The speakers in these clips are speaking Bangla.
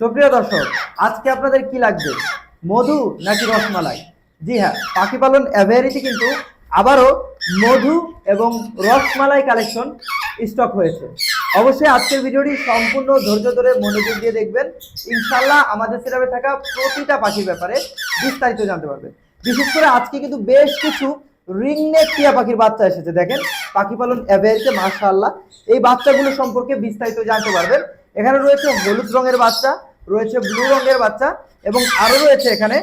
সুপ্রিয় দর্শক, আজকে আপনাদের কি লাগবে? মধু নাকি রসমালাই? জি হ্যাঁ পাখি পালন অ্যাভেরিটি কিন্তু আবারও মধু এবং রসমালাই কালেকশন স্টক হয়েছে। অবশ্যই আজকের ভিডিওটি সম্পূর্ণ ধৈর্য ধরে মনোযোগ দিয়ে দেখবেন। ইনশাল্লাহ আমাদের সেরাবে থাকা প্রতিটা পাখির ব্যাপারে বিস্তারিত জানতে পারবেন বিশেষ করে আজকে কিন্তু বেশ কিছু রিংনেক টিয়া পাখির বাচ্চা এসেছে। দেখেন, পাখি পালন অ্যাভেরিতে মাশাআল্লাহ। এই বাচ্চাগুলো সম্পর্কে বিস্তারিত জানতে পারবেন। এখানে রয়েছে হলুদ রঙের বাচ্চা রয়েছে ব্লু রঙের বাচ্চা এবং আরও রয়েছে এখানে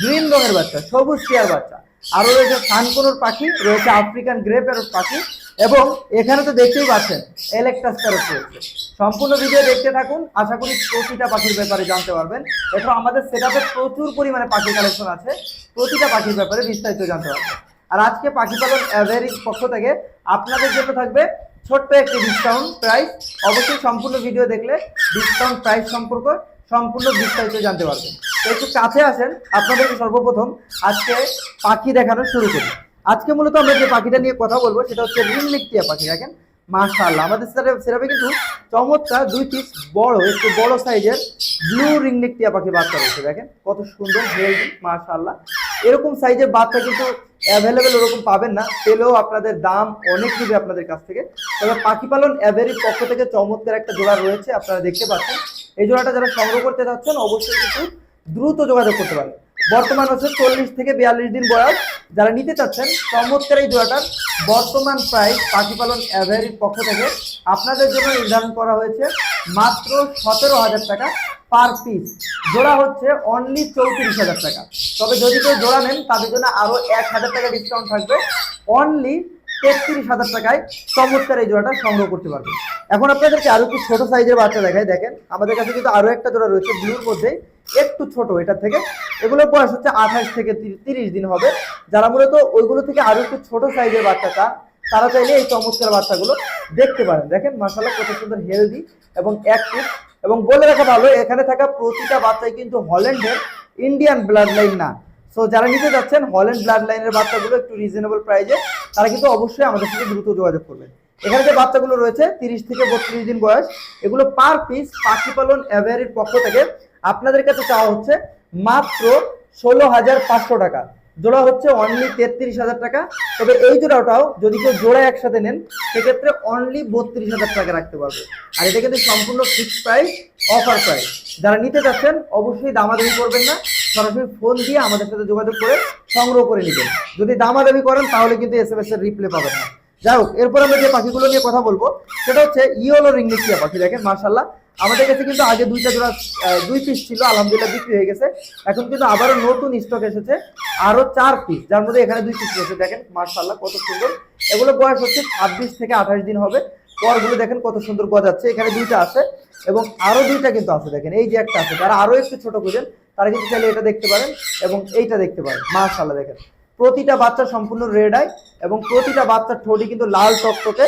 গ্রিন রঙের বাচ্চা, সবুজ টিয়ার বাচ্চা। আরও রয়েছে সানকোনোর পাখি, রয়েছে আফ্রিকান গ্রে প্যারট পাখি এবং এখানে তো দেখতেই পাচ্ছেন এলেকট্রাস প্যারট রয়েছে। সম্পূর্ণ ভিডিও দেখতে থাকুন, আশা করি প্রতিটা পাখির ব্যাপারে জানতে পারবেন। এছাড়াও আমাদের সেটাতে প্রচুর পরিমাণে পাখির কালেকশন আছে, প্রতিটা পাখির ব্যাপারে বিস্তারিত জানতে পারবেন। আর আজকে পাখি পালন অ্যাভারিজ পক্ষ থেকে আপনাদের জন্য থাকবে ছোট্ট একটি ডিসকাউন্ট প্রাইস অবশ্যই সম্পূর্ণ ভিডিও দেখলে ডিসকাউন্ট প্রাইস সম্পর্কে সম্পূর্ণ বিস্তারিত জানতে পারবেন। একটু কাছে আসেন, আপনাদেরকে সর্বপ্রথম আজকে পাখি দেখানো শুরু করি। আজকে মূলত আমরা যে পাখিটা নিয়ে কথা বলব, সেটা হচ্ছে রিংলিক টিয়া পাখি, দেখেন? মাশাআল্লাহ, আমাদের সেরাবে কিন্তু চমৎকার দুই পিস বড়, একটু বড় সাইজের ব্লু রিংলিক টিয়া পাখি বাচ্চা রয়েছে, দেখেন? কত সুন্দর হেলদি মাশাআল্লাহ। এরকম সাইজের বাচ্চা কিন্তু অ্যাভেলেবেল ওরকম পাবেন না। পেলেও আপনাদের দাম অনেক নেবে আপনাদের কাছ থেকে। তবে পাখি পালন অ্যাভেরির পক্ষ থেকে চমৎকার একটা জোড়া রয়েছে, আপনারা দেখতে পাচ্ছেন। এই জোড়াটা যারা সংগ্রহ করতে যাচ্ছেন অবশ্যই কিন্তু দ্রুত যোগাযোগ করতে পারেন। বর্তমান হচ্ছে চল্লিশ থেকে বিয়াল্লিশ দিন বয়স। যারা নিতে চাচ্ছেন, চমৎকার এই জোড়াটার বর্তমান প্রাইস পাখি পালন অ্যাভেরির পক্ষ থেকে আপনাদের জন্য নির্ধারণ করা হয়েছে মাত্র সতেরো হাজার টাকা। পার পিস জোড়া হচ্ছে অনলি চৌত্রিশ হাজার টাকা। তবে যদি কেউ জোড়া নেন, তাদের জন্য আরও এক হাজার টাকা ডিসকাউন্ট থাকবে। অনলি তেত্রিশ হাজার টাকায় চমৎকার এই জোড়াটা সংগ্রহ করতে পারবেন এখন আপনাদেরকে আরও একটু ছোট সাইজের বাচ্চা দেখায় দেখেন, আমাদের কাছে কিন্তু আরও একটা জোড়া রয়েছে ব্লুর মধ্যে। একটু ছোট এটার থেকে। এগুলোর বয়স হচ্ছে আঠাশ থেকে তিরিশ দিন হবে। যারা মূলত ওইগুলো থেকে আরও একটু ছোট সাইজের বাচ্চা চান, তারা চাইলে এই চমৎকার বাচ্চাগুলো দেখতে পারেন। দেখেন মাসাল্লাহ কত সুন্দর হেলদি এবং অ্যাক্টিভ এবং বলে রাখা ভালো, এখানে থাকা প্রতিটা বাচ্চাই কিন্তু হল্যান্ডের ইন্ডিয়ান ব্লাড লাইন না। সো যারা নিতে যাচ্ছেন হল্যান্ড ব্লাড লাইনের বাচ্চাগুলো একটু রিজনেবল প্রাইজে তারা কিন্তু অবশ্যই আমাদের সাথে দ্রুত যোগাযোগ করবেন। এখানে যে বাচ্চাগুলো রয়েছে, তিরিশ থেকে বত্রিশ দিন বয়স, এগুলো পার পিস পাখি পালন অ্যাভেয়ারির পক্ষ থেকে আপনাদের কাছে চাওয়া হচ্ছে মাত্র ষোলো হাজার পাঁচশো টাকা। জোড়া হচ্ছে অনলি তেত্রিশ হাজার টাকা। তবে এই জোড়াটাও যদি কেউ জোড়া একসাথে নেন, সেক্ষেত্রে অনলি বত্রিশ হাজার টাকা রাখতে পারবে। আর এটা কিন্তু সম্পূর্ণ ফিক্সড প্রাইস অফার প্রাইস যারা নিতে চাচ্ছেন অবশ্যই দামাদামি করবেন না। সরাসরি ফোন দিয়ে আমাদের সাথে যোগাযোগ করে সংগ্রহ করে নেবেন। যদি দামাদামি করেন, তাহলে কিন্তু এস এম এস এর রিপ্লে পাবেন না। যাই হোক, এরপর আমরা যে পাখিগুলো নিয়ে কথা বলব, সেটা হচ্ছে ইয়েলো রিংলিকিয়া পাখি। দেখেন মার্শাল্লাহ আমাদের কাছে কিন্তু আগে দুইটা জোড়া দুই পিস ছিল, আলহামদুলিল্লাহ বিক্রি হয়ে গেছে। এখন কিন্তু আবারও নতুন স্টক এসেছে, আরও চার পিস যার মধ্যে এখানে দুই পিস রয়েছে। দেখেন মার্শাল্লাহ কত সুন্দর। এগুলো বয়স হচ্ছে ছাব্বিশ থেকে আঠাশ দিন হবে। পরগুলো দেখেন, কত সুন্দর গজাচ্ছে। এখানে দুইটা আছে এবং আরও দুইটা কিন্তু আছে, দেখেন। এই যে একটা আছে, যারা আরও একটু ছোট খুঁজেন, তারা কিন্তু চাইলে এটা দেখতে পারেন এবং এইটা দেখতে পারেন। মার্শাল্লাহ দেখেন। প্রতিটা বাচ্চা সম্পূর্ণ রেড আই এবং প্রতিটা বাচ্চার ঠোঁটই কিন্তু লাল টকটকে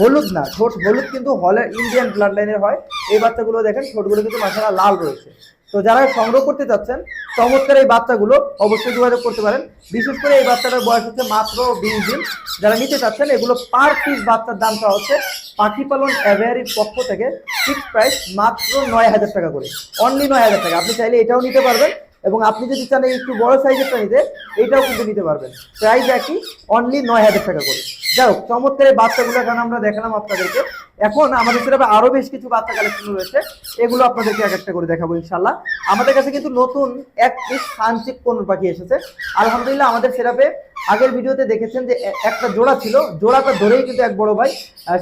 হলুদ না, ঠোঁট হলুদ কিন্তু হলে ইন্ডিয়ান ব্লাড লাইনের হয়। এই বাচ্চাগুলো দেখেন, ঠোঁটগুলো কিন্তু মাসালা লাল রয়েছে। তো যারা সংগ্রহ করতে চাচ্ছেন, চমৎকার এই বাচ্চাগুলো অবশ্যই যোগাযোগ করতে পারেন। বিশেষ করে এই বাচ্চাটার বয়স হচ্ছে মাত্র বিশ দিন। যারা নিতে চাচ্ছেন, এগুলো পার পিস বাচ্চার দামটা হচ্ছে পাখি পালন অ্যাভেয়ারির পক্ষ থেকে ফিক্স প্রাইস মাত্র নয় হাজার টাকা করে। অনলি নয় হাজার টাকা। আপনি চাইলে এটাও নিতে পারবেন। এবং আপনি যদি চান একটু বড় সাইজেরটা নিতে এইটাও কিন্তু নিতে পারবেন। প্রাইস একই অনলি নয় হাজার টাকা করে। যাই হোক, চমৎকার এই বাচ্চাগুলো এখন আমরা দেখালাম আপনাদেরকে? এখন আমাদের সেটা আরও বেশ কিছু বাচ্চা কালেকশন রয়েছে, এগুলো আপনাদেরকে এক একটা করে দেখাবো ইনশাল্লাহ আমাদের কাছে কিন্তু নতুন এক পিস সানচিক পণ্য পাখি এসেছে। আলহামদুলিল্লাহ আমাদের সেরাপে আগের ভিডিওতে দেখেছেন যে একটা জোড়া ছিল, জোড়াটা ধরেই কিন্তু এক বড় ভাই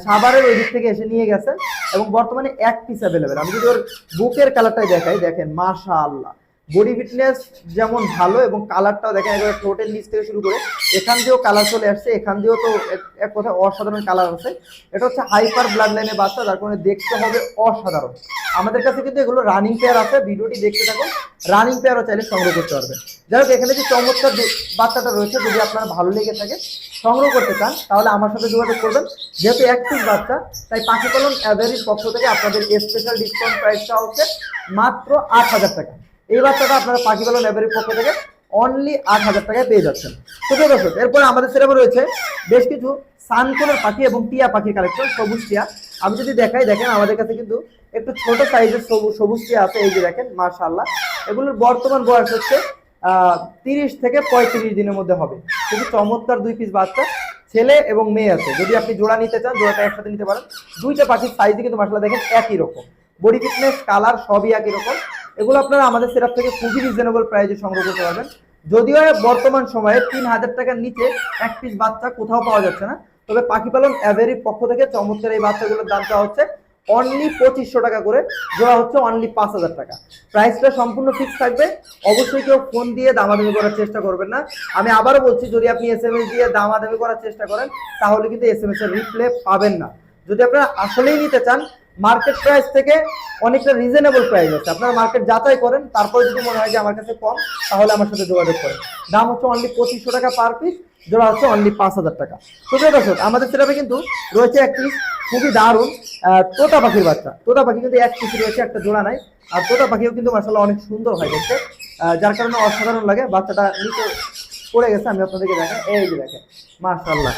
সাভারের ওই দিক থেকে এসে নিয়ে গেছেন এবং বর্তমানে এক পিস অ্যাভেলেবেল আমি যদি ওর বুকের কালারটাই দেখাই, দেখেন মাশা আল্লাহ বডি ফিটনেস যেমন ভালো এবং কালারটাও দেখেন, একবারে টোটাল নিচ থেকে শুরু করে, এখান দিয়েও কালার চলে আসছে, এখান দিয়েও তো এক- কথায় অসাধারণ কালার আছে। এটা হচ্ছে হাইপার ব্লাড লাইনের বাচ্চা, যার কারণে দেখতে হবে অসাধারণ। আমাদের কাছে কিন্তু এগুলো রানিং পেয়ার আছে, ভিডিওটি দেখতে থাকুন। রানিং পেয়ারও চাইলে সংগ্রহ করতে পারবেন। যাই হোক, এখানে যে চমৎকার বাচ্চাটা রয়েছে, যদি আপনার ভালো লেগে থাকে, সংগ্রহ করতে চান, তাহলে আমার সাথে যোগাযোগ করবেন। যেহেতু একটিভ বাচ্চা, তাই পাখি পালন অ্যাভারেজ পক্ষ থেকে আপনাদের স্পেশাল ডিসকাউন্ট প্রাইসটা হচ্ছে মাত্র আট হাজার টাকা। এই বাচ্চাটা আপনারা পাখি পালন অ্যাভারেজ পক্ষ থেকে অনলি আট হাজার টাকায় পেয়ে যাচ্ছেন। প্রিয় দর্শক, এরপরে আমাদের সেরকম রয়েছে বেশ কিছু সানকোনের পাখি এবং টিয়া পাখির কালেকশন সবুজ টিয়া। আমি যদি দেখাই, দেখেন আমাদের কাছে কিন্তু একটু ছোট সাইজের সবুজ টিয়া আছে, এই যে দেখেন মার্শাল্লাহ এগুলোর বর্তমান বয়স হচ্ছে তিরিশ থেকে পঁয়ত্রিশ দিনের মধ্যে হবে। কিন্তু চমৎকার দুই পিস বাচ্চা, ছেলে এবং মেয়ে আছে। যদি আপনি জোড়া নিতে চান, জোড়াটা একসাথে নিতে পারেন। দুইটা পাখির সাইজই কিন্তু মার্শাল্লাহ দেখেন একই রকম। বডি ফিটনেস কালার সবই একই রকম। এগুলো আপনারা আমাদের সেরাপ থেকে খুবই রিজনেবল প্রাইসে সংগ্রহ করতে পারবেন। যদিও বর্তমান সময়ে তিন হাজার টাকার নিচে এক পিস বাচ্চা কোথাও পাওয়া যাচ্ছে না। তবে পাখি পালন অ্যাভেরির পক্ষ থেকে চমৎকার এই বাচ্চাগুলোর দাম চাওয়া হচ্ছে অনলি পঁচিশশো টাকা করে, জোড়া হচ্ছে অনলি পাঁচ হাজার টাকা। প্রাইসটা সম্পূর্ণ ফিক্স থাকবে। অবশ্যই কেউ ফোন দিয়ে দামাদামি করার চেষ্টা করবেন না। আমি আবারও বলছি, যদি আপনি এস এম এস দিয়ে দামাদামি করার চেষ্টা করেন, তাহলে কিন্তু এস এম এস এর রিপ্লে পাবেন না। যদি আপনারা আসলেই নিতে চান মার্কেট প্রাইস থেকে অনেকটা রিজনেবল প্রাইস আছে। আপনারা মার্কেট যাচাই করেন, তারপরে যদি মনে হয় যে আমার কাছে কম, তাহলে আমার সাথে যোগাযোগ করেন। দাম হচ্ছে অনলি পঁচিশশো টাকা পার পিস জোড়া হচ্ছে অনলি পাঁচ হাজার টাকা। তো দর্শক, আমাদের সেটাপে কিন্তু রয়েছে একটি খুবই দারুণ তোতা পাখির বাচ্চা। তোতা পাখি কিন্তু এক পিস রয়েছে, একটা জোড়া নাই। আর তোতা পাখিও কিন্তু মাসাল্লাহ অনেক সুন্দর হয় দেখতে। যার কারণে অসাধারণ লাগে। বাচ্চাটা নিচে পড়ে গেছে, আমি আপনাদেরকে দেখেন এই যে দেখেন মাশাল্লাহ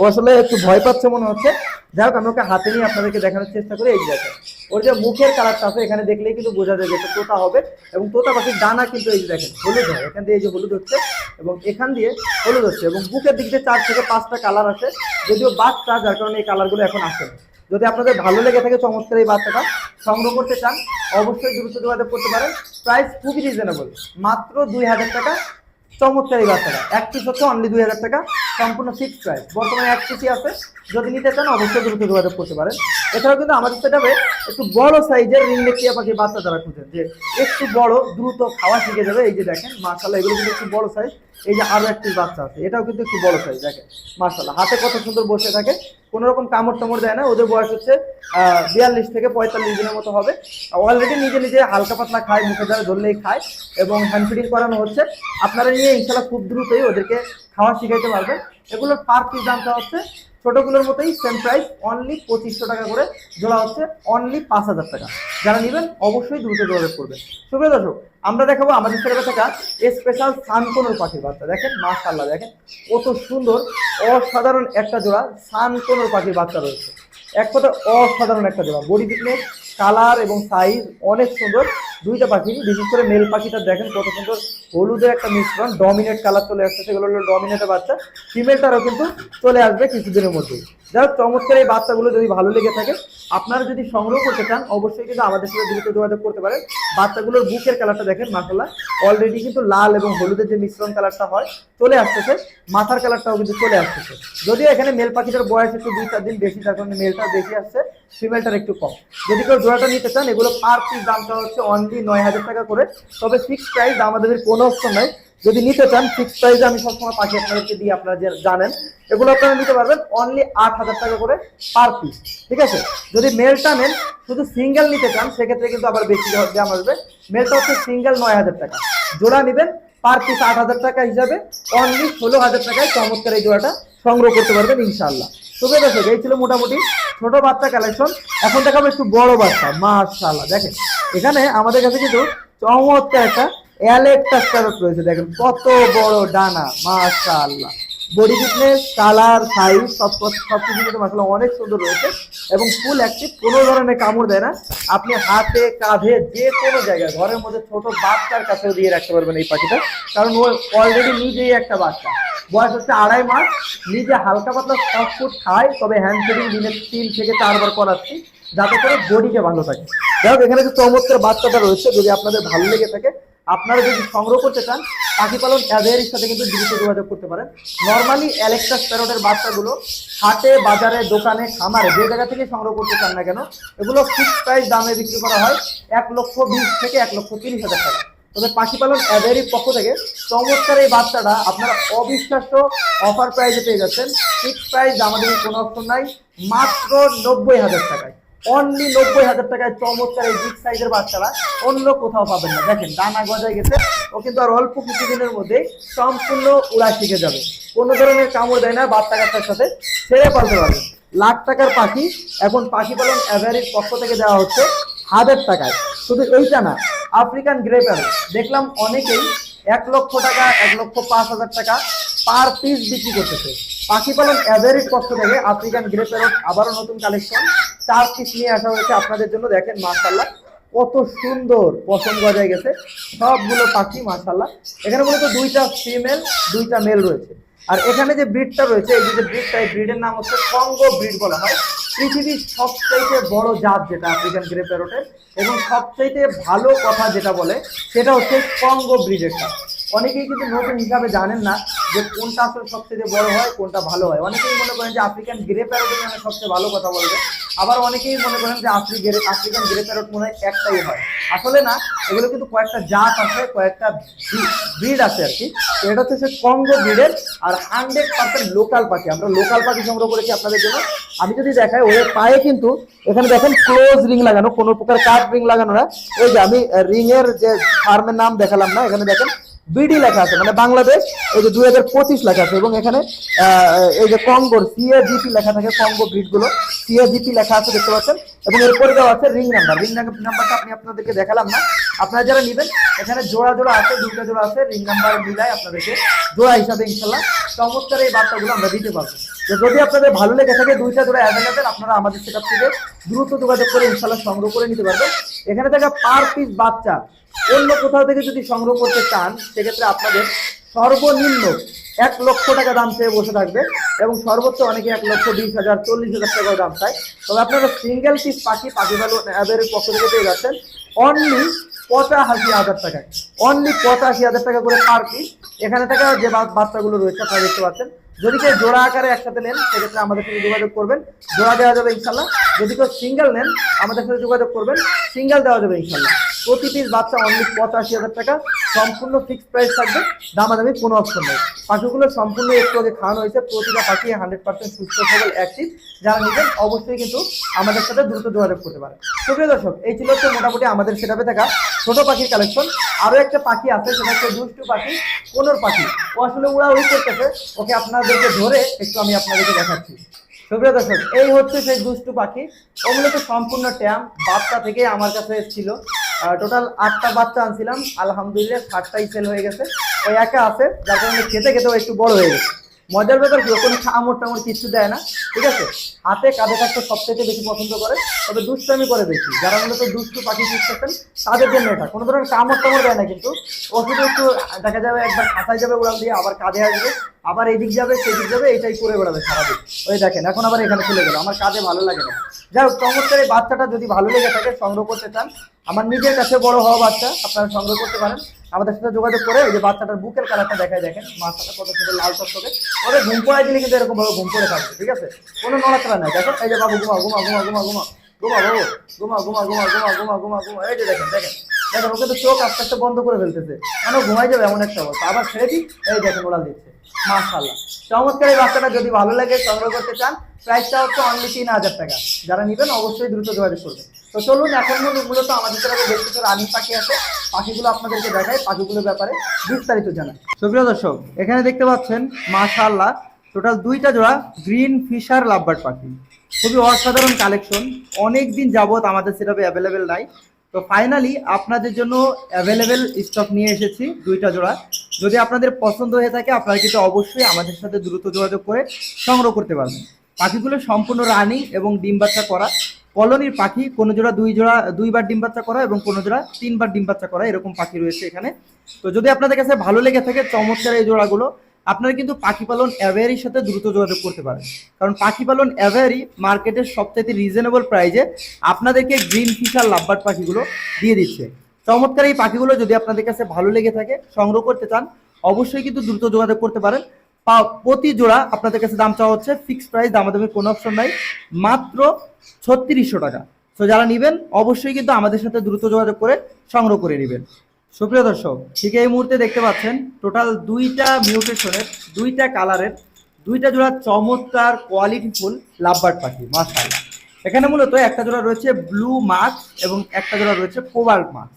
ও আসলে একটু ভয় পাচ্ছে মনে হচ্ছে। যাই হোক, আমি ওকে হাতে নিয়ে আপনাদেরকে দেখানোর চেষ্টা করি। এই দেখেন, ওর যে মুখের কালারটা আছে, এখানে দেখলেই কিন্তু বোঝা যায় যে তোতা হবে। এবং তোতা পাখির ডানা কিন্তু এই যে দেখেন, হলুদ হয়। এখান দিয়ে এই যে হলুদ হচ্ছে এবং এখান দিয়ে হলুদ হচ্ছে। এবং বুকের দিক দিয়ে চার থেকে পাঁচটা কালার আছে। যদিও বাচ্চা, যার কারণে এই কালারগুলো এখন আসে না। যদি আপনাদের ভালো লেগে থাকে চমৎকার এই বাচ্চাটা, সংগ্রহ করতে চান, অবশ্যই দ্রুত যোগাযোগ করতে পারেন। প্রাইস খুবই রিজনেবল মাত্র দুই হাজার টাকা। চমৎকার এই বাচ্চাটা। এক পিস হচ্ছে অনলি দুই হাজার টাকা, সম্পূর্ণ ফিক্সড প্রাইস বর্তমানে এক পিসই আছে। যদি নিতে চান, অবশ্যই দ্রুত যোগাযোগ করতে পারেন। এছাড়াও কিন্তু আমাদের সেটাবে একটু বড় সাইজের রিংলেকিয়া পাখির বাচ্চা যারা খুঁজেন, যে একটু বড়, দ্রুত খাওয়া শিখে যাবে। এই যে দেখেন মার্শাল্লাহ এগুলো কিন্তু একটু বড় সাইজ এই যে আরও একটি বাচ্চা আছে, এটাও কিন্তু একটু বড় সাইজ দেখেন। মার্শাল্লাহ হাতে কত সুন্দর বসে থাকে। কোনো রকম কামড় টামড় দেয় না, ওদের বয়স হচ্ছে বিয়াল্লিশ থেকে পঁয়তাল্লিশ দিনের মতো হবে। অলরেডি নিজে নিজে হালকা পাতলা খায়, মুখে দ্বারা ধরলেই খায় এবং হ্যান্ড ফিডিং করানো হচ্ছে। আপনারা নিয়ে ইনশাল্লাহ খুব দ্রুতই ওদেরকে খাওয়া শিখাইতে পারবেন এগুলোর পার পিস দামটা হচ্ছে, ছোটগুলোর মতোই সেম প্রাইস অনলি পঁচিশশো টাকা করে জোড়া হচ্ছে অনলি পাঁচ হাজার টাকা। যারা নেবেন অবশ্যই দ্রুত যোগাযোগ করবেন। সুপ্রিয় দর্শক আমরা দেখাবো আমাদের ছেলেবে থাকা স্পেশাল সানকোনোর পাখির বাচ্চা। দেখেন মাশাল্লাহ দেখেন, কত সুন্দর, অসাধারণ একটা জোড়া সানকোনোর পাখির বাচ্চা রয়েছে। এক কথা অসাধারণ একটা জোড়া। বডি ফিটনেস, কালার এবং সাইজ অনেক সুন্দর। দুইটা পাখি, বিশেষ করে মেল পাখিটা দেখেন কত সুন্দর হলুদের একটা মিশ্রণ ডমিনেট কালার চলে আসছে, সেগুলো হলো ডমিনেটের বাচ্চা। ফিমেলটারও কিন্তু চলে আসবে কিছুদিনের মধ্যে যাই হোক, চমৎকার এই বাচ্চাগুলো যদি ভালো লেগে থাকে, আপনারা যদি সংগ্রহ করতে চান, অবশ্যই কিন্তু আমাদের সাথে দ্রুত যোগাযোগ করতে পারেন। বাচ্চাগুলোর বুকের কালারটা দেখেন মাসাল্লাহ অলরেডি কিন্তু লাল এবং হলুদের যে মিশ্রণ কালারটা হয়, চলে আসতেছে। মাথার কালারটাও কিন্তু চলে আসতেছে। যদিও এখানে মেল পাখিটার বয়স একটু দুই চার দিন বেশি, তার কারণে মেলটা বেশি আসছে ফিমেলটার একটু কম। যদি কেউ জোড়াটা নিতে চান, এগুলো পার পিস দামটা হচ্ছে অনলি নয় হাজার টাকা করে। তবে ফিক্সড প্রাইস আমাদের কোনো অপশন নাই। যদি নিতে চান ফিক্স প্রাইসে আমি সবসময় পাখি আপনাদেরকে দিই আপনারা যে জানেন, এগুলো আপনারা নিতে পারবেন অনলি আট হাজার টাকা করে পার পিস ঠিক আছে? যদি মেলটা নেন, শুধু সিঙ্গেল নিতে চান, সেক্ষেত্রে কিন্তু আবার বেশি দাম আসবে মেলটা হচ্ছে সিঙ্গেল নয় হাজার টাকা। জোড়া নেবেন পার পিস আট হাজার টাকা হিসাবে অনলি ষোলো হাজার টাকায় চমৎকার এই জোড়াটা সংগ্রহ করতে পারবেন ইনশাল্লাহ তবে দর্শক এই ছিল মোটামুটি ছোট বাচ্চা কালেকশন এখন দেখাবো একটু বড় বাচ্চা, মাশাআল্লাহ। দেখেন, এখানে আমাদের কাছে কিন্তু চমৎকার একটা অ্যালেক্টাস প্যারট রয়েছে, দেখেন, কত বড় ডানা, মাশাআল্লাহ। বডি ফিটনেস কালার সাইজ সব সব কিছু কিন্তু মাসাল্লাহ অনেক সুন্দর রয়েছে এবং ফুল অ্যাক্টিভ কোনো ধরনের কামড় দেয় না। আপনি হাতে, কাঁধে যে কোনো জায়গায়, ঘরের মধ্যে ছোট বাচ্চার কাছেও দিয়ে রাখতে পারবেন এই পাখিটা, কারণ ও অলরেডি নিজেই একটা বাচ্চা। বয়স হচ্ছে আড়াই মাস, নিজে হালকা পাতলা সফট ফুড খায়, তবে হ্যান্ড ফিডিং দিনে তিন থেকে চারবার করাচ্ছি, যাতে করে বডিটা ভালো থাকে। যাই হোক, এখানে যে চমৎকার বাচ্চাটা রয়েছে, যদি আপনাদের ভালো লেগে থাকে আপনারা যদি সংগ্রহ করতে চান পাখি পালন অ্যাভেয়ারির সাথে কিন্তু দ্রুত যোগাযোগ করতে পারেন। নর্মালি অ্যালেক্সাস প্যারোটের বাচ্চাগুলো হাটে, বাজারে, দোকানে, খামারে যে জায়গা থেকে সংগ্রহ করতে চান না কেন, এগুলো ফিক্স প্রাইস দামে বিক্রি করা হয় এক লক্ষ বিশ থেকে এক লক্ষ তিরিশ হাজার টাকা। তবে পাখি পালন অ্যাভেয়ারির পক্ষ থেকে চমৎকার এই বাচ্চাটা আপনারা অবিশ্বাস্য অফার প্রাইসে পেয়ে যাচ্ছেন। ফিক্স প্রাইস আমাদের কোনো অপশন নাই, মাত্র নব্বই হাজার টাকায়। অনলি নব্বই হাজার টাকায় চমৎকার এই বিগ সাইজের বাচ্চারা অন্য কোথাও পাবেন না। দেখেন ডানা গজায় গেছে। ও কিন্তু আর অল্প কিছুদিনের মধ্যেই সম্পূর্ণ উড়া শিখে যাবে। কোনো ধরনের কামড় দেয় না বাচ্চা কাচ্চার সাথে, ছেড়ে পালতে পারবে। লাখ টাকার পাখি, এখন পাখি পালন অ্যাভারেজ পক্ষ থেকে দেওয়া হচ্ছে হাজার টাকায়। শুধু এইটা না আফ্রিকান গ্রেপার দেখলাম অনেকেই এক লক্ষ টাকা, এক লক্ষ পাঁচ হাজার টাকা পার পিস বিক্রি করতেছে। পাখি পালন অ্যাভারেজ পক্ষ থেকে আফ্রিকান গ্রে প্যারট আবারও নতুন কালেকশন। চার পিস নিয়ে আসা হয়েছে আপনাদের জন্য, দেখেন মাশাল্লাহ কত সুন্দর পছন্দ গজায় গেছে। সবগুলো পাখি মাশাল্লাহ এখানে মূলত দুইটা ফিমেল, দুইটা মেল রয়েছে। আর এখানে যে ব্রিডটা রয়েছে, এই যে ব্রিডটা, এই ব্রিডের নাম হচ্ছে কঙ্গো ব্রিড বলা হয়। পৃথিবীর সবচাইতে বড় জাত যেটা আফ্রিকান গ্রে প্যারটের এবং সবচাইতে ভালো কথা যেটা বলে, সেটা হচ্ছে কঙ্গো ব্রিডের ব্রিডেরটা অনেকেই কিন্তু নতুন হিসাবে জানেন না যে কোনটা আসলে সবচেয়ে বড় হয়, কোনটা ভালো হয়। অনেকেই মনে করেন যে আফ্রিকান গ্রে প্যারটের নামে সবচেয়ে ভালো কথা বলবে আবার অনেকেই মনে করেন যে আফ্রি গ্রে আফ্রিকান গ্রে প্যারট মনে হয় একটাই হয়। আসলে না, এগুলো কিন্তু কয়েকটা জাত আছে, কয়েকটা ব্রিড আছে আর কি। এটা হচ্ছে সে কঙ্গো ব্রিডের আর হান্ড্রেড পার্সেন্ট লোকাল পাখি। আমরা লোকাল পাখি সংগ্রহ করেছি আপনাদের জন্য। আমি যদি দেখাই ওর পায়ে কিন্তু এখানে দেখেন ক্লোজ রিং লাগানো, কোনো প্রকার কাট রিং লাগানো না। এই যে আমি রিং এর যে ফার্মের নাম দেখালাম না, এখানে দেখেন বিডি লেখা আছে মানে বাংলাদেশ, এই যে দুই হাজার পঁচিশ লেখা আছে, এবং এখানে এই যে কঙ্গোর সিএজিপি লেখা থাকে কঙ্গো ব্রিডগুলো সিএজিপি লেখা আছে, দেখতে পাচ্ছেন, এবং এরপরে দেওয়া আছে রিং নাম্বার রিং নাম্বারটা আপনি আপনাদেরকে দেখালাম না, আপনারা যারা নেবেন, এখানে জোড়া জোড়া আছে, দুইটা জোড়া আছে রিং নাম্বার মিলাই আপনাদেরকে জোড়া হিসাবে ইনশাল্লাহ চমৎকার এই বার্তাগুলো আমরা দিতে পারব। তো যদি আপনাদের ভালো লেগে থাকে, দুইটা জোড়া অ্যাভেলেবেল আপনারা আমাদের সেটা থেকে দ্রুত যোগাযোগ করে ইনশাল্লাহ সংগ্রহ করে নিতে পারবেন। এখানে থাকা পার পিস বাচ্চা অন্য কোথাও থেকে যদি সংগ্রহ করতে চান, সেক্ষেত্রে আপনাদের সর্বনিম্ন এক লক্ষ টাকা দাম চেয়ে বসে থাকবে এবং সর্বোচ্চ অনেকে এক লক্ষ বিশ হাজার, চল্লিশ হাজার টাকাও দাম চায়। তবে আপনারা সিঙ্গেল পিস পাখি পাখি ভালো অ্যাবের পক্ষ থেকে পেয়ে যাচ্ছেন অনলি পঁচাশি হাজার টাকায়। অনলি পঁচাশি হাজার টাকা করে পার পিস এখানে থাকা যে বাচ্চাগুলো রয়েছে, আপনারা দেখতে পাচ্ছেন যদি কেউ জোড়া আকারে একসাথে নেন, সেক্ষেত্রে আমাদের সাথে যোগাযোগ করবেন। জোড়া দেওয়া যাবে ইনশাল্লাহ যদি কেউ সিঙ্গেল নেন, আমাদের সাথে যোগাযোগ করবেন। সিঙ্গেল দেওয়া যাবে ইনশাল্লাহ প্রতি পিস বাচ্চা অনলি পঁচাশি হাজার টাকা। সম্পূর্ণ ফিক্সড প্রাইস থাকবে। দামাদামি কোনো অপশন নেই। পাখিগুলো সম্পূর্ণ একটু আগে খাওয়ানো হয়েছে। প্রতিটা পাখি হান্ড্রেড পার্সেন্ট সুস্থ সবল অ্যাক্টিভ যারা নেবেন, অবশ্যই কিন্তু আমাদের সাথে দ্রুত যোগাযোগ করতে পারে সুপ্রিয় দর্শক, এই ছিল হচ্ছে মোটামুটি আমাদের সেটাপে থাকা ছোট পাখির কালেকশন আরও একটা পাখি আছে, সেটা হচ্ছে দুষ্টু পাখি কোনোর পাখি। ও আসলে উড়া উড়ি করতেছে। ওকে আপনাদেরকে ধরে একটু আমি আপনাদেরকে দেখাচ্ছি। সুপ্রিয় দর্শক, এই হচ্ছে সেই দুষ্টু পাখি। ওগুলো তো সম্পূর্ণ ট্যাম, বাচ্চা থেকে আমার কাছে এসেছিল। টোটাল আটটা বাচ্চা আনছিলাম। আলহামদুলিল্লাহ, সাতটাই সেল হয়ে গেছে। ওই একা আছে, যার কারণে খেতে খেতেও একটু বড় হয়ে গেছে। মজার ব্যাপার কি কোনো কামড় টামড় কিচ্ছু দেয় না, ঠিক আছে? হাতে কাঁধে থাকতে সবথেকে বেশি পছন্দ করে, তবে দুষ্টামি করে বেশি। যারা মূলত দুষ্টু পাখি শিখতেছেন তাদের জন্য এটা। কোনো ধরনের কামড় টামড় দেয় না কিন্তু। ও শুধু একটু, দেখা যাবে একবার খাতায় যাবে উড়াল দিয়ে, আবার কাঁধে আসবে, আবার এদিক যাবে, সেদিক যাবে এটাই করে বেড়াবে সারাদিন। ওই দেখেন, এখন আবার এখানে চলে গেল। আমার কাঁধে ভালো লাগে না। যাই হোক, চমৎকার এই বাচ্চাটা যদি ভালো লেগে থাকে, সংগ্রহ করতে চান, আমার নিজের কাছে বড় হওয়া বাচ্চা, আপনারা সংগ্রহ করতে পারেন। আমাদের সাথে যোগাযোগ করে এই যে বাচ্চাটার বুকের কালারটা দেখায় দেখেন মাথাটা কত সুন্দর লাল টকটকে ওদের ঘুম পড়াই দিলে কিন্তু এরকম ভাবে ঘুম পড়ে থাকবে ঠিক আছে কোনো নড়াচড়া নাই দেখো এই যে বাবু ঘুমা ঘুমা ঘুমা ঘুমা ঘুমা ঘুমা বাবু ঘুমা ঘুমা ঘুমা ঘুমা ঘুমা ঘুমা ঘুমা এই যে দেখেন দেখেন দেখেন ওকে তো চোখ আস্তে আস্তে বন্ধ করে ফেলতেছে কেন ঘুমাই যাবে এমন একটা অবস্থা আবার ছেড়ে দিই এই দেখেন ওড়াল দিচ্ছে মাশাল্লাহ চমৎকার এই বাচ্চাটা যদি ভালো লাগে সংগ্রহ করতে চান প্রাইসটা হচ্ছে অনলি তিন হাজার টাকা যারা নেবেন অবশ্যই দ্রুত যোগাযোগ করবেন তো চলুন, এখন মূল- মূলত আমাদের কাছে বেশ কিছু রানিং পাখি আছে। পাখিগুলো আপনাদেরকে দেখায় পাখিগুলোর ব্যাপারে বিস্তারিত জানাই। সুপ্রিয় দর্শক, এখানে দেখতে পাচ্ছেন, মাশাআল্লাহ, টোটাল দুইটা জোড়া গ্রিন ফিশার লাভবার্ড পাখি। খুবই অসাধারণ কালেকশন অনেক দিন যাবত আমাদের সেটাবে অ্যাভেলেবেল নাই। তো ফাইনালি আপনাদের জন্য অ্যাভেলেবেল স্টক নিয়ে এসেছি দুইটা জোড়া। যদি আপনাদের পছন্দ হয়ে থাকে, আপনারা কিন্তু অবশ্যই আমাদের সাথে দ্রুত যোগাযোগ করে সংগ্রহ করতে পারবেন। পাখিগুলো সম্পূর্ণ রানিং এবং ডিম বাচ্চা করা। কলোনির পাখি, কোনো জোড়া, দুই জোড়া, দুইবার ডিম বাচ্চা করা এবং কোনো জোড়া, তিনবার ডিম বাচ্চা করা, এরকম পাখি রয়েছে এখানে। তো যদি আপনাদের কাছে ভালো লেগে থাকে চমৎকার এই জোড়াগুলো, আপনারা কিন্তু পাখি পালন অ্যাভেয়ারির সাথে দ্রুত যোগাযোগ করতে পারেন। কারণ পাখি পালন অ্যাভেয়ারি মার্কেটের সবচাইতে রিজনেবল প্রাইজে আপনাদেরকে গ্রিন ফিশার লাভবার্ড পাখিগুলো দিয়ে দিচ্ছে। চমৎকার এই পাখিগুলো যদি আপনাদের কাছে ভালো লেগে থাকে, সংগ্রহ করতে চান, অবশ্যই কিন্তু দ্রুত যোগাযোগ করতে পারেন। প্রতি জোড়া আপনাদের কাছে দাম চাওয়া হচ্ছে ফিক্সড প্রাইস দামাদামি কোনো অপশন নাই, মাত্র ছত্রিশশো টাকা। তো যারা নেবেন, অবশ্যই কিন্তু আমাদের সাথে দ্রুত যোগাযোগ করে সংগ্রহ করে নেবেন। সুপ্রিয় দর্শক, ঠিক এই মুহূর্তে দেখতে পাচ্ছেন টোটাল দুইটা মিউটেশনের দুইটা কালারের দুইটা জোড়া চমৎকার কোয়ালিটি কোয়ালিটিফুল লাভবার্ড পাখি, মাশাআল্লাহ। এখানে মূলত একটা জোড়া রয়েছে ব্লু মাস্ক এবং একটা জোড়া রয়েছে কোবাল্ট মাস্ক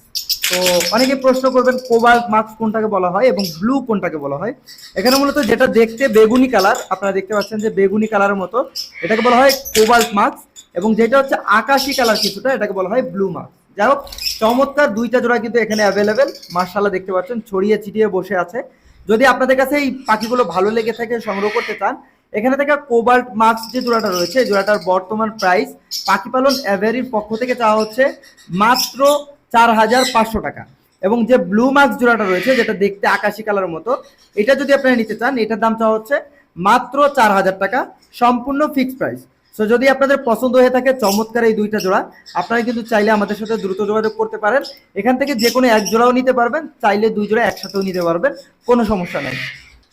তো অনেকে প্রশ্ন করবেন কোবাল্ট মাস্ক কোনটাকে বলা হয় এবং ব্লু কোনটাকে বলা হয়। এখানে মূলত যেটা দেখতে বেগুনি কালার, আপনারা দেখতে পাচ্ছেন যে বেগুনি কালারের মতো। এটাকে বলা হয় কোবাল্ট মাস্ক এবং যেটা হচ্ছে আকাশি কালার কিছুটা, এটাকে বলা হয় ব্লু মাস্ক। যাই হোক, চমৎকার দুইটা জোড়া কিন্তু এখানে অ্যাভেলেবেল মার্শাল্লাহ দেখতে পাচ্ছেন, ছড়িয়ে ছিটিয়ে বসে আছে। যদি আপনাদের কাছে এই পাখিগুলো ভালো লেগে থাকে, সংগ্রহ করতে চান, এখানে থেকে কোবাল্ট মার্কস যে জোড়াটা রয়েছে জোড়াটার বর্তমান প্রাইস পাখি পালন অ্যাভেরির পক্ষ থেকে চাওয়া হচ্ছে মাত্র চার হাজার পাঁচশো টাকা। এবং যে ব্লু মাস্ক জোড়াটা রয়েছে, যেটা দেখতে আকাশি কালারের মতো, এটা যদি আপনারা নিতে চান, এটার দাম চাওয়া হচ্ছে মাত্র চার হাজার টাকা, সম্পূর্ণ ফিক্সড প্রাইস সো যদি আপনাদের পছন্দ হয়ে থাকে, চমৎকার এই দুইটা জোড়া, আপনারা কিন্তু চাইলে আমাদের সাথে দ্রুত যোগাযোগ করতে পারেন। এখান থেকে যে কোনো এক জোড়াও নিতে পারবেন, চাইলে দুই জোড়া একসাথেও নিতে পারবেন, কোনো সমস্যা নেই।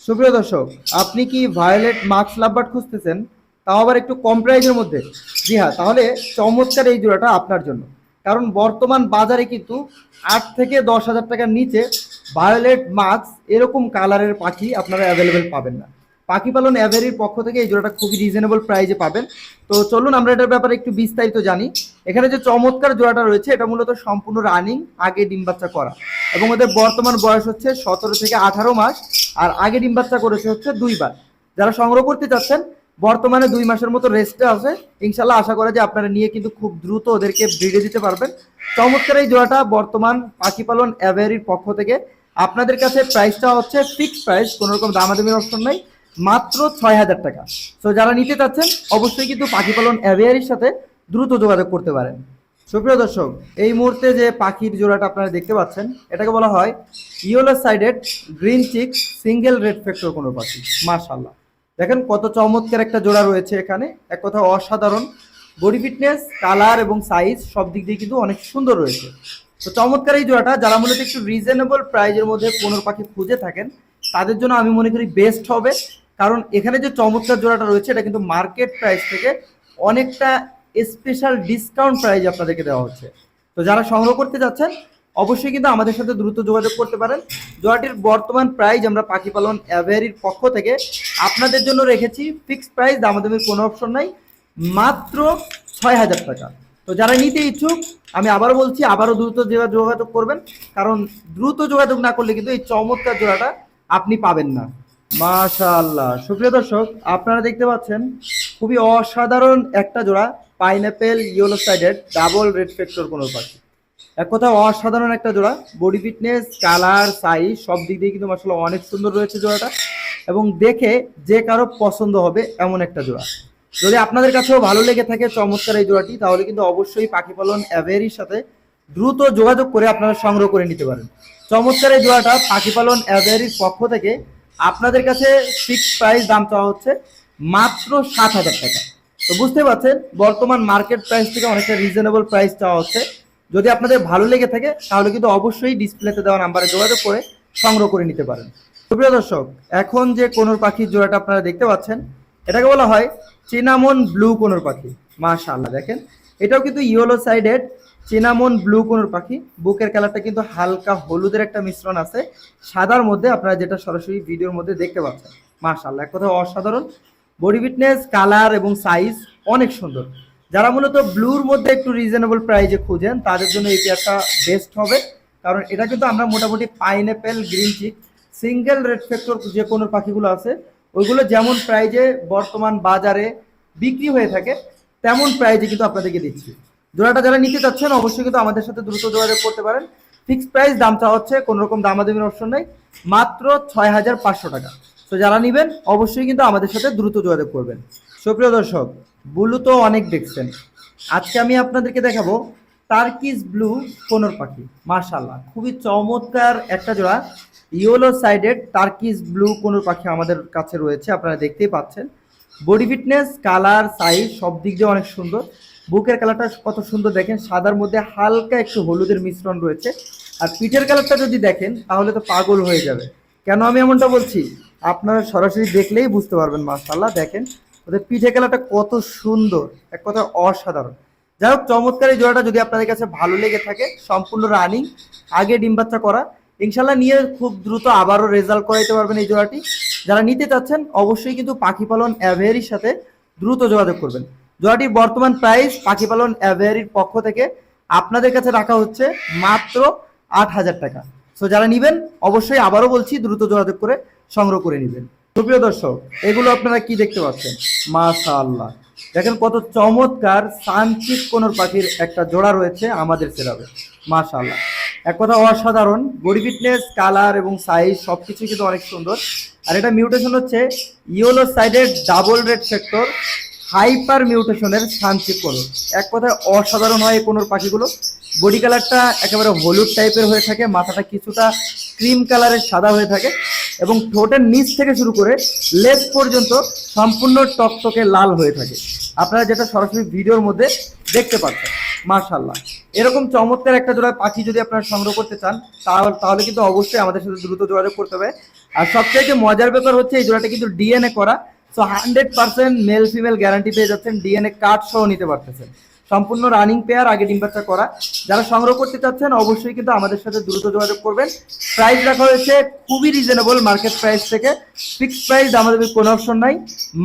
সুপ্রিয় দর্শক, আপনি কি ভায়োলেট মার্কস লাভবার খুঁজতেছেন? তাও আবার একটু কম প্রাইজের মধ্যে। জি হ্যাঁ তাহলে চমৎকার এই জোড়াটা আপনার জন্য। কারণ বর্তমান বাজারে কিন্তু আট থেকে দশ হাজার টাকার নিচে ভায়োলেট মার্কস এরকম কালারের পাখি আপনারা অ্যাভেলেবেল পাবেন না। পাখি পালন অ্যাভেরির পক্ষ থেকে এই জোড়াটা খুবই রিজনেবল প্রাইজে পাবেন। তো চলুন আমরা এটার ব্যাপারে একটু বিস্তারিত জানি। এখানে যে চমৎকার জোড়াটা রয়েছে, এটা মূলত সম্পূর্ণ রানিং আগে ডিম বাচ্চা করা। এবং ওদের বর্তমান বয়স হচ্ছে সতেরো থেকে আঠারো মাস, আর আগে ডিম বাচ্চা করেছে হচ্ছে দুইবার। যারা সংগ্রহ করতে চাচ্ছেন বর্তমানে দুই মাসের মতো রেস্টে আছে। ইনশাল্লাহ আশা করা যে আপনারা নিয়ে কিন্তু খুব দ্রুত ওদেরকে ব্রিডে দিতে পারবেন। চমৎকার এই জোড়াটা বর্তমান পাখি পালন অ্যাভেরির পক্ষ থেকে। আপনাদের কাছে প্রাইসটা হচ্ছে ফিক্সড প্রাইস কোনো রকম দামাদামির অপশন নাই, মাত্র ছয় হাজার টাকা। সো যারা নিতে চাচ্ছেন, অবশ্যই কিন্তু পাখি পালন অ্যাভিয়ারির সাথে দ্রুত যোগাযোগ করতে পারেন। সুপ্রিয় দর্শক, এই মুহূর্তে যে পাখির জোড়াটা আপনারা দেখতে পাচ্ছেন, এটাকে বলা হয় yellow sided green cheek single red factor কোনো পাখি। মার্শাল্লাহ দেখেন কত চমৎকার একটা জোড়া রয়েছে এখানে। এক কথা অসাধারণ। বডি ফিটনেস, কালার এবং সাইজ সব দিক দিয়ে কিন্তু অনেক সুন্দর রয়েছে। তো চমৎকার এই জোড়াটা, যারা মূলত একটু রিজনেবল প্রাইজের মধ্যে কোনো পাখি খুঁজে থাকেন, তাদের জন্য আমি মনে করি বেস্ট হবে। কারণ এখানে যে চমৎকার জোড়াটা রয়েছে, এটা কিন্তু মার্কেট প্রাইস থেকে অনেকটা স্পেশাল ডিসকাউন্ট প্রাইজ আপনাদেরকে দেওয়া হচ্ছে। তো যারা সংগ্রহ করতে যাচ্ছেন অবশ্যই কিন্তু আমাদের সাথে দ্রুত যোগাযোগ করতে পারেন। জোড়াটির বর্তমান প্রাইস আমরা পাখি পালন অ্যাভেরির পক্ষ থেকে আপনাদের জন্য রেখেছি। ফিক্সড প্রাইস দামাদামির কোনো অপশন নাই। মাত্র ছয় হাজার টাকা। তো যারা নিতে ইচ্ছুক, আমি আবারও বলছি, আবারও দ্রুত যোগাযোগ করবেন। কারণ দ্রুত যোগাযোগ না করলে কিন্তু এই চমৎকার জোড়াটা আপনি পাবেন না। মাশাআল্লাহ। সুপ্রিয় দর্শক, আপনারা দেখতে পাচ্ছেন, খুবই অসাধারণ একটা জোড়া pineapple yellow sided double red factor কোনো পাখি। এক কথা অসাধারণ একটা জোড়া। বডি ফিটনেস কালার সাইজ সব দিক দিয়ে কিন্তু আসলে অনেক সুন্দর রয়েছে জোড়াটা। এবং দেখে যে কারও পছন্দ হবে এমন একটা জোড়া। যদি আপনাদের কাছেও ভালো লেগে থাকে চমৎকার এই জোড়াটি, তাহলে কিন্তু অবশ্যই পাখি পালন অ্যাভেরির সাথে দ্রুত যোগাযোগ করে আপনারা সংগ্রহ করে নিতে পারেন। চমৎকার এই জোড়াটা পাখি পালন অ্যাভেরির পক্ষ থেকে আপনাদের কাছে ফিক্সড প্রাইস দাম চাওয়া হচ্ছে মাত্র সাত হাজার টাকা। তো বুঝতে পারছেন, বর্তমান মার্কেট প্রাইস থেকে অনেকটা রিজনেবল প্রাইস চাওয়া হচ্ছে। যদি আপনাদের ভালো লেগে থাকে, তাহলে কিন্তু অবশ্যই ডিসপ্লেতে দেওয়া নাম্বারে যোগাযোগ করে সংগ্রহ করে নিতে পারেন। সুপ্রিয় দর্শক, এখন যে কোনোর পাখির জোড়াটা আপনারা দেখতে পাচ্ছেন, এটাকে বলা হয় চিনামন ব্লু কোনোর পাখি। মাশাআল্লাহ, দেখেন। এটাও কিন্তু ইয়েলো সাইডেড চিনামন ব্লু কোনোর পাখি। বুকের কালারটা কিন্তু হালকা হলুদের একটা মিশ্রণ আছে। সাদার মধ্যে আপনারা যেটা সরাসরি ভিডিওর মধ্যে দেখতে পাচ্ছেন। মাশাআল্লাহ, এক কথা অসাধারণ। বডি ফিটনেস, কালার এবং সাইজ অনেক সুন্দর। যারা মূলত ব্লুর মধ্যে একটু রিজনেবল প্রাইজে খুঁজেন, তাদের জন্য এই পেয়ারটা বেস্ট হবে। কারণ এটা কিন্তু আমরা মোটামুটি pineapple green cheek single red factor যে কোনো পাখিগুলো আছে, ওইগুলো যেমন প্রাইজে বর্তমান বাজারে বিক্রি হয়ে থাকে, তেমন প্রাইজে কিন্তু আপনাদেরকে দিচ্ছি। জোড়াটা যারা নিতে চাচ্ছেন, অবশ্যই কিন্তু আমাদের সাথে দ্রুত যোগাযোগ করতে পারেন। ফিক্সড প্রাইস দামটা হচ্ছে কোনো রকম দামাদামির অপশন নেই, মাত্র ছয় হাজার পাঁচশো টাকা। তো যারা নেবেন, অবশ্যই কিন্তু আমাদের সাথে দ্রুত যোগাযোগ করবেন। সুপ্রিয় দর্শক ব্লু তো অনেক দেখছেন। আজকে আমি আপনাদেরকে দেখাবো টার্কিস ব্লু কোনর পাখি মার্শাল্লাহ খুবই চমৎকার একটা জোড়া yellow sided turquoise blue conure পাখি আমাদের কাছে রয়েছে, আপনারা দেখতেই পাচ্ছেন। বডি ফিটনেস কালার সাইজ সব দিক দিয়ে অনেক সুন্দর। বুকের কালারটা কত সুন্দর দেখেন, সাদার মধ্যে হালকা একটু হলুদের মিশ্রণ রয়েছে। আর পিঠের কালারটা যদি দেখেন, তাহলে তো পাগল হয়ে যাবে। কেন আমি এমনটা বলছি? আপনারা সরাসরি দেখলেই বুঝতে পারবেন মাশাল্লাহ দেখেন ওদের পিঠে খেলাটা কত সুন্দর, এক কথা অসাধারণ। যাই হোক, চমৎকার এই জোড়াটা যদি আপনাদের কাছে ভালো লেগে থাকে, সম্পূর্ণ রানিং, আগে ডিম বাচ্চা করা, ইনশাল্লাহ নিয়ে খুব দ্রুত আবারও রেজাল্ট করাইতে পারবেন এই জোড়াটি যারা নিতে চাচ্ছেন, অবশ্যই কিন্তু পাখি পালন অ্যাভেয়ারির সাথে দ্রুত যোগাযোগ করবেন। জোড়াটির বর্তমান প্রাইস পাখি পালন অ্যাভেয়ারির পক্ষ থেকে আপনাদের কাছে রাখা হচ্ছে মাত্র আট হাজার টাকা। সো যারা নিবেন, অবশ্যই আবারও বলছি, দ্রুত যোগাযোগ করে সংগ্রহ করে নেবেন। সুপ্রিয় দর্শক, এগুলো আপনারা কি দেখতে পাচ্ছেন? মাশা আল্লাহ দেখেন কত চমৎকার সানচিক কোনোর পাখির একটা জোড়া রয়েছে আমাদের সেরাবে মাশা আল্লাহ এক কথা অসাধারণ, বডি ফিটনেস, কালার এবং সাইজ সব কিছুই কিন্তু অনেক সুন্দর। আর এটা মিউটেশন হচ্ছে ইয়েলো সাইডের ডাবল রেড সেক্টর। হাইপার মিউটেশনের শান্তি কোনোর এক কথায় অসাধারণ হয় এই কোনোর পাখিগুলো। বডি কালারটা একেবারে হলুদ টাইপের হয়ে থাকে, মাথাটা কিছুটা ক্রিম কালারের সাদা হয়ে থাকে এবং ঠোঁটের নিচ থেকে শুরু করে লেজ পর্যন্ত সম্পূর্ণ টকটকে লাল হয়ে থাকে। আপনারা যেটা সরাসরি ভিডিওর মধ্যে দেখতে পাচ্ছেন মার্শাল্লাহ এরকম চমৎকার একটা জোড়া পাখি যদি আপনারা সংগ্রহ করতে চান, তাহলে তাহলে কিন্তু অবশ্যই আমাদের সাথে দ্রুত যোগাযোগ করতে হবে। আর সবচেয়ে মজার ব্যাপার হচ্ছে এই জোড়াটা কিন্তু ডিএনএ করা। So hundred percent male female guarantee পেয়ে যাচ্ছেন ডিএনএ কার্ড সহ নিতে পারতেছেন। সম্পূর্ণ রানিং পেয়ার আগে ডিম বাচ্চা করা। যারা সংগ্রহ করতে চাচ্ছেন, অবশ্যই কিন্তু আমাদের সাথে দ্রুত যোগাযোগ করবেন। প্রাইস রাখা হয়েছে খুবই রিজনেবল মার্কেট প্রাইস থেকে। ফিক্সড প্রাইস আমাদের কোনো অপশন নাই।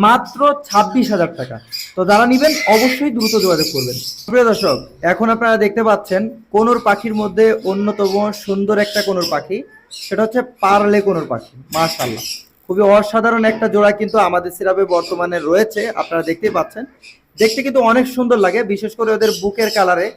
মাত্র ছাব্বিশ হাজার টাকা। তো যারা নেবেন, অবশ্যই দ্রুত যোগাযোগ করবেন। প্রিয় দর্শক, এখন আপনারা দেখতে পাচ্ছেন, কোনোর পাখির মধ্যে অন্যতম সুন্দর একটা কোনোর পাখি। সেটা হচ্ছে পার্লে কোনোর পাখি। মাশাল্লাহ খুবই অসাধারণ একটা জোড়া কিন্তু আমাদের সিরাপে বর্তমানে রয়েছে, আপনারা দেখতেই পাচ্ছেন। দেখতে কিন্তু অনেক সুন্দর লাগে, বিশেষ করে ওদের বুকের কালারে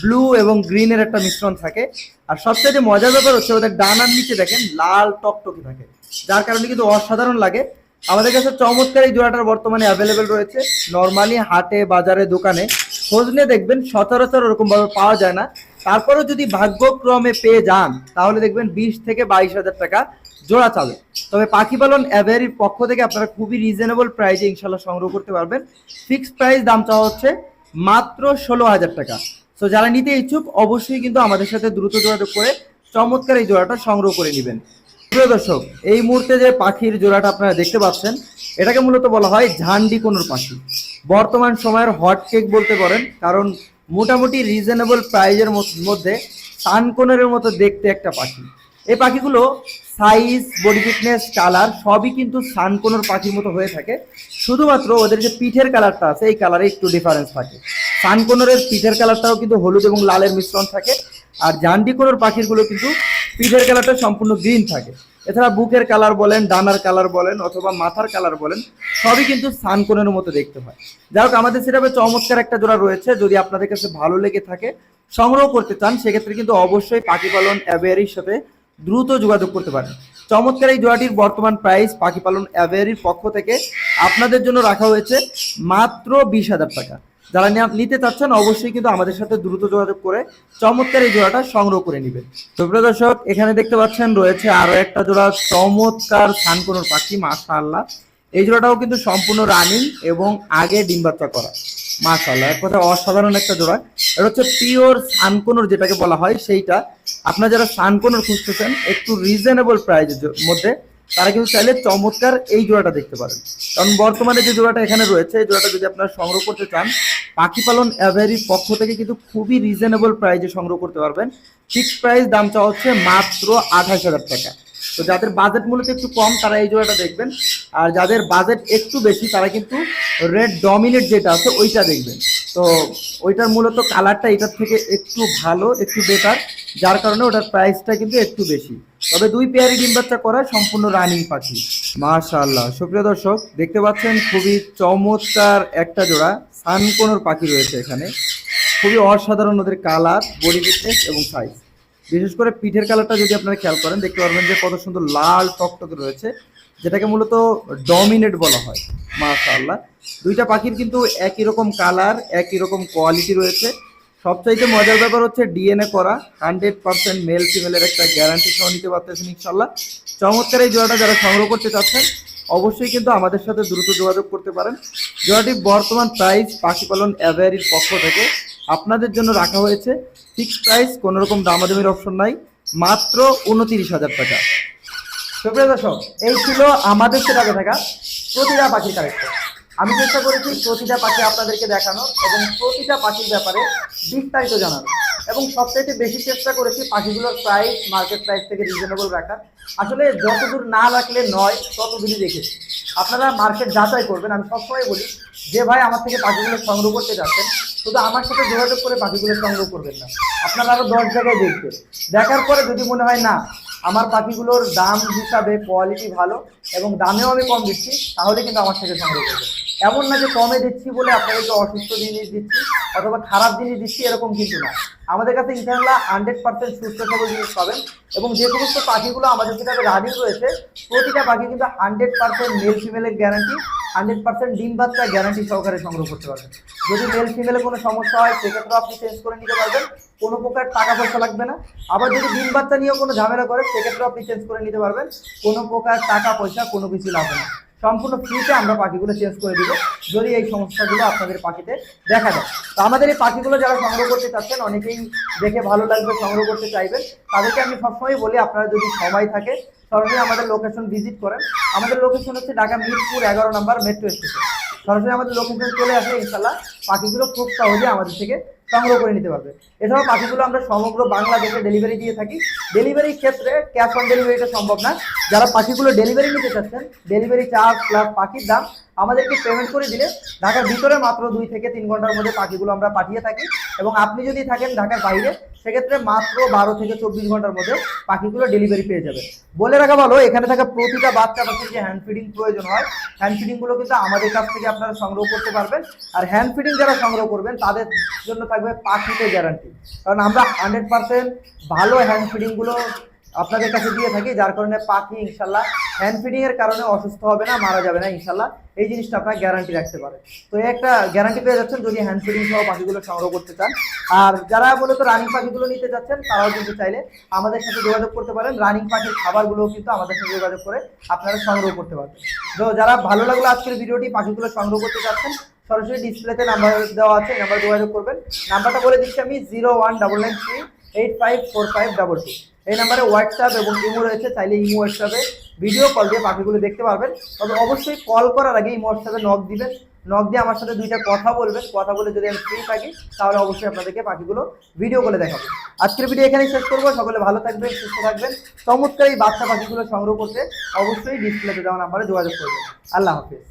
ব্লু এবং গ্রিনের একটা মিশ্রণ থাকে। আর সবচেয়ে মজার ব্যাপার হচ্ছে ওদের ডানার নিচে দেখেন লাল টকটকে থাকে, যার কারণে কিন্তু অসাধারণ লাগে। আমাদের কাছে চমৎকার এই জোড়াটার বর্তমানে অ্যাভেলেবেল রয়েছে। নর্মালি হাটে, বাজারে, দোকানে খোঁজ নিয়ে দেখবেন, সচরাচর ওরকম ভাবে পাওয়া যায় না। তারপরেও যদি ভাগ্যক্রমে পেয়ে যান, তাহলে দেখবেন বিশ থেকে বাইশ হাজার টাকা জোড়া চাবে তবে পাখি পালন অ্যাভেরির পক্ষ থেকে আপনারা খুবই রিজনেবল প্রাইসে ইনশাল্লাহ সংগ্রহ করতে পারবেন। ফিক্সড প্রাইস দাম চাওয়া হচ্ছে মাত্র ষোলো হাজার টাকা। তো যারা নিতে ইচ্ছুক, অবশ্যই কিন্তু আমাদের সাথে দ্রুত যোগাযোগ করে চমৎকার এই জোড়াটা সংগ্রহ করে নেবেন। প্রিয় দর্শক, এই মুহূর্তে যে পাখির জোড়াটা আপনারা দেখতে পাচ্ছেন, এটাকে মূলত বলা হয় ঝান্ডি কোনোর পাখি। বর্তমান সময়ের হট কেক বলতে পারেন, কারণ মোটামুটি রিজনেবল প্রাইজের মধ্যে সানকোনের মতো দেখতে একটা পাখি। এই পাখিগুলো সাইজ বডি ফিটনেস কালার সবই কিন্তু সানকোনোর পাখির মতো হয়ে থাকে। শুধুমাত্র ওদের যে পিঠের কালারটা আছে, এই কালারে একটু ডিফারেন্স থাকে। সানকোনরের পিঠের কালারটাও কিন্তু হলুদ এবং লালের মিশ্রণ থাকে, আর জান্ডি কোনোর পাখিগুলো কিন্তু পিঠের কালারটা সম্পূর্ণ গ্রিন থাকে। এছাড়া বুকের কালার বলেন, ডানার কালার বলেন, অথবা মাথার কালার বলেন, সবই কিন্তু সানকোনের মতো দেখতে হয়। যাই হোক, আমাদের সেটাবে চমৎকার একটা জোড়া রয়েছে, যদি আপনাদের কাছে ভালো লেগে থাকে, সংগ্রহ করতে চান, সেক্ষেত্রে কিন্তু অবশ্যই পাখি পালন অ্যাভেয়ারির সাথে দ্রুত যোগাযোগ করতে পারেন। চমৎকার এই জোড়াটির বর্তমান প্রাইস পাখি পালন অ্যাভেয়ারির পক্ষ থেকে আপনাদের জন্য রাখা হয়েছে মাত্র বিশ হাজার টাকা। যারা নিতে চাচ্ছেন অবশ্যই কিন্তু আমাদের সাথে দ্রুত যোগাযোগ করে চমৎকার এই জোড়াটা সংগ্রহ করে নেবেন। তো প্রিয় দর্শক, এখানে দেখতে পাচ্ছেন রয়েছে আরও একটা জোড়া চমৎকার সানকোনোর পাখি, মাশাআল্লাহ। এই জোড়াটাও কিন্তু সম্পূর্ণ রানিং এবং আগে ডিম বাচ্চা করা। মাশাআল্লাহ, এক কথা অসাধারণ একটা জোড়া। এটা হচ্ছে পিওর সানকোনোর যেটাকে বলা হয়, সেইটা। আপনারা যারা সানকোনোর খুঁজতেছেন, একটু রিজনেবল প্রাইজের মধ্যে, তারা কিন্তু চাইলে চমৎকার এই জোড়াটা দেখতে পারেন। কারণ বর্তমানে যে জোড়াটা এখানে রয়েছে, এই জোড়াটা যদি আপনারা সংগ্রহ করতে চান পাখি পালন অ্যাভারির পক্ষ থেকে কিন্তু খুবই রিজনেবল প্রাইজে সংগ্রহ করতে পারবেন। ফিক্সড প্রাইস দাম চাওয়া হচ্ছে মাত্র আঠাশ হাজার টাকা। তো যাদের বাজেট মূলত একটু কম, তারা এই জোড়াটা দেখবেন। আর যাদের বাজেট একটু বেশি, তারা কিন্তু রেড ডমিনেট যেটা আছে, ওইটা দেখবেন। তো ওইটার মূলত কালারটা এটার থেকে একটু ভালো, একটু বেটার যার কারণে ওটার প্রাইসটা কিন্তু একটু বেশি। তবে দুই পেয়ারি ডিম বাচ্চা করা সম্পূর্ণ রানিং পাখি। মাশাআল্লাহ। সুপ্রিয় দর্শক, দেখতে পাচ্ছেন খুবই চমৎকার একটা জোড়া সানকোনোর পাখি রয়েছে এখানে। খুবই অসাধারণ ওদের কালার বডি ফিটনেস এবং সাইজ বিশেষ করে পিঠের কালারটা যদি আপনারা খেয়াল করেন, দেখতে পারবেন যে কত সুন্দর লাল টকটকে রয়েছে, যেটাকে মূলত ডমিনেট বলা হয়, মাশাআল্লাহ। দুইটা পাখির কিন্তু একই রকম কালার, একই রকম কোয়ালিটি রয়েছে। সবচাইতে মজার ব্যাপার হচ্ছে ডিএনএ করা, হান্ড্রেড পার্সেন্ট মেল ফিমেলের একটা গ্যারান্টি সহ নিতে পারতেছেন ইনশাল্লাহ চমৎকার এই জোড়াটা যারা সংগ্রহ করতে চাচ্ছেন অবশ্যই কিন্তু আমাদের সাথে দ্রুত যোগাযোগ করতে পারেন। জোড়াটির বর্তমান প্রাইস পাখি পালন অ্যাভেয়ারির পক্ষ থেকে আপনাদের জন্য রাখা হয়েছে। ফিক্স প্রাইস কোনো রকম দামাদামির অপশন নাই, মাত্র উনতিরিশ হাজার টাকা। সুপ্রিয় দর্শক, এই ছিল আমাদের সেটাকে থাকা প্রতিটা পাখির কালেকশন আমি চেষ্টা করেছি প্রতিটা পাখি আপনাদেরকে দেখানো এবং প্রতিটা পাখির ব্যাপারে বিস্তারিত জানানো এবং সবচাইতে বেশি চেষ্টা করেছি পাখিগুলোর প্রাইস মার্কেট প্রাইস থেকে রিজনেবল রাখার। আসলে যতদূর না রাখলে নয়, ততদূরই রেখেছি আপনারা মার্কেট যাচাই করবেন। আমি সবসময় বলি, যে ভাই আমার থেকে পাখিগুলো সংগ্রহ করতে যাচ্ছেন, শুধু আমার সাথে যোগাযোগ করে পাখিগুলো সংগ্রহ করবেন না। আপনারা আরও দশ জায়গায় দেখবেন দেখার পরে যদি মনে হয়, না, আমার পাখিগুলোর দাম হিসাবে কোয়ালিটি ভালো এবং দামেও আমি কম দিচ্ছি, তাহলে কিন্তু আমার থেকে সংগ্রহ করবেন। এমন না যে কমে দিচ্ছি বলে আপনাদেরকে অসুস্থ জিনিস দিচ্ছি, অথবা খারাপ জিনিস দিচ্ছি, এরকম কিন্তু না। আমাদের কাছে ইনশাআল্লাহ হান্ড্রেড পার্সেন্ট সুস্থ সবল জিনিস পাবেন এবং যে সমস্ত পাখিগুলো আমাদের যেটাতে রানিং রয়েছে, প্রতিটা পাখি কিন্তু হান্ড্রেড পার্সেন্ট মেল ফিমেলের গ্যারান্টি হান্ড্রেড পার্সেন্ট ডিম বাচ্চা গ্যারান্টি সহকারে সংগ্রহ করতে পারবেন। যদি মেল ফিমেলে কোনো সমস্যা হয় সেক্ষেত্রেও আপনি চেঞ্জ করে নিতে পারবেন, কোনো প্রকার টাকা পয়সা লাগবে না। আবার যদি ডিম বাচ্চা নিয়েও কোনো ঝামেলা করে সেক্ষেত্রেও আপনি চেঞ্জ করে নিতে পারবেন, কোনো প্রকার টাকা পয়সা কোনো কিছু লাগবে না। সম্পূর্ণ ফ্রিতে আমরা পাখিগুলো চেঞ্জ করে দিব। যদি এই সমস্যাগুলো আপনাদের পাখিতে দেখা যায়। তো আমাদের এই পাখিগুলো যারা সংগ্রহ করতে চাচ্ছেন, অনেকেই দেখে ভালো লাগবে, সংগ্রহ করতে চাইবেন। তাদেরকে আমি সবসময় বলি, আপনারা যদি সময় থাকে, সরাসরি আমাদের লোকেশন ভিজিট করেন। আমাদের লোকেশন হচ্ছে ঢাকা মিরপুর এগারো নম্বর মেট্রো স্টেশন সরাসরি আমাদের লোকেশন চলে আসলে ইনশাল্লাহ পাখিগুলো খুব সহজে আমাদের থেকে সংগ্রহ করে নিতে পারবে। এছাড়াও পাখিগুলো আমরা সমগ্র বাংলাদেশে ডেলিভারি দিয়ে থাকি। ডেলিভারির ক্ষেত্রে ক্যাশ অন ডেলিভারিটা সম্ভব না। যারা পাখিগুলো ডেলিভারি নিতে চাচ্ছেন ডেলিভারি চার্জ প্লাস পাখির দাম আমাদেরকে পেমেন্ট করে দিলে ঢাকার ভিতরে মাত্র দুই থেকে তিন ঘণ্টার মধ্যে পাখিগুলো আমরা পাঠিয়ে থাকি এবং আপনি যদি থাকেন ঢাকার বাইরে, সেক্ষেত্রে মাত্র বারো থেকে চব্বিশ ঘণ্টার মধ্যে পাখিগুলো ডেলিভারি পেয়ে যাবে বলে রাখা ভালো, এখানে থাকা প্রতিটা বাচ্চা পাখির যে হ্যান্ড ফিডিং প্রয়োজন হয় হ্যান্ড ফিডিংগুলো কিন্তু আমাদের কাছ থেকে আপনারা সংগ্রহ করতে পারবেন। আর হ্যান্ড ফিডিং যারা সংগ্রহ করবেন, তাদের জন্য থাকবে পাখিতে গ্যারান্টি কারণ আমরা হান্ড্রেড পার্সেন্ট ভালো হ্যান্ড ফিডিংগুলো আপনাদের কাছে দিয়ে থাকি, যার কারণে পাখি ইনশাল্লাহ হ্যান্ড ফিডিং এর কারণে অসুস্থ হবে না, মারা যাবে না ইনশাল্লাহ। এই জিনিসটা আপনার গ্যারান্টি রাখতে পারে তো একটা গ্যারান্টি পেয়ে যাচ্ছেন যদি হ্যান্ড ফিডিং সহ পাখিগুলো সংগ্রহ করতে চান। আর যারা মূলত রানিং পাখিগুলো নিতে যাচ্ছেন, তারাও কিন্তু চাইলে আমাদের সাথে যোগাযোগ করতে পারেন। রানিং পাখির খাবারগুলোও কিন্তু আমাদের সাথে যোগাযোগ করে আপনারা সংগ্রহ করতে পারবেন। তো যারা ভালো লাগল আজকের ভিডিওটি, পাখিগুলো সংগ্রহ করতে চাচ্ছেন, সরাসরি ডিসপ্লেতে নাম্বার দেওয়া আছে নাম্বার যোগাযোগ করবেন। নাম্বারটা বলে দিচ্ছি আমি zero one double nine three eight five four five double two এই নাম্বারে হোয়াটসঅ্যাপ এবং ইমো রয়েছে, চাইলে ইমো হোয়াটসঅ্যাপে ভিডিও কল দিয়ে পাখিগুলো দেখতে পারবেন। তবে অবশ্যই কল করার আগে ইমো হোয়াটসঅ্যাপে নক দিবেন। নক দিয়ে আমার সাথে দুইটা কথা বলবেন। কথা বলে যদি আমি ফ্রি থাকি, তাহলে অবশ্যই আপনাদেরকে পাখিগুলো ভিডিও করে দেখাবো। আজকের ভিডিও এখানেই শেষ করব। সকলে ভালো থাকবেন, সুস্থ থাকবেন। চমৎকার এই বাচ্চা পাখিগুলো সংগ্রহ করতে অবশ্যই ডিসপ্লেতে দেওয়া নাম্বারে যোগাযোগ করবেন। আল্লাহ হাফিজ।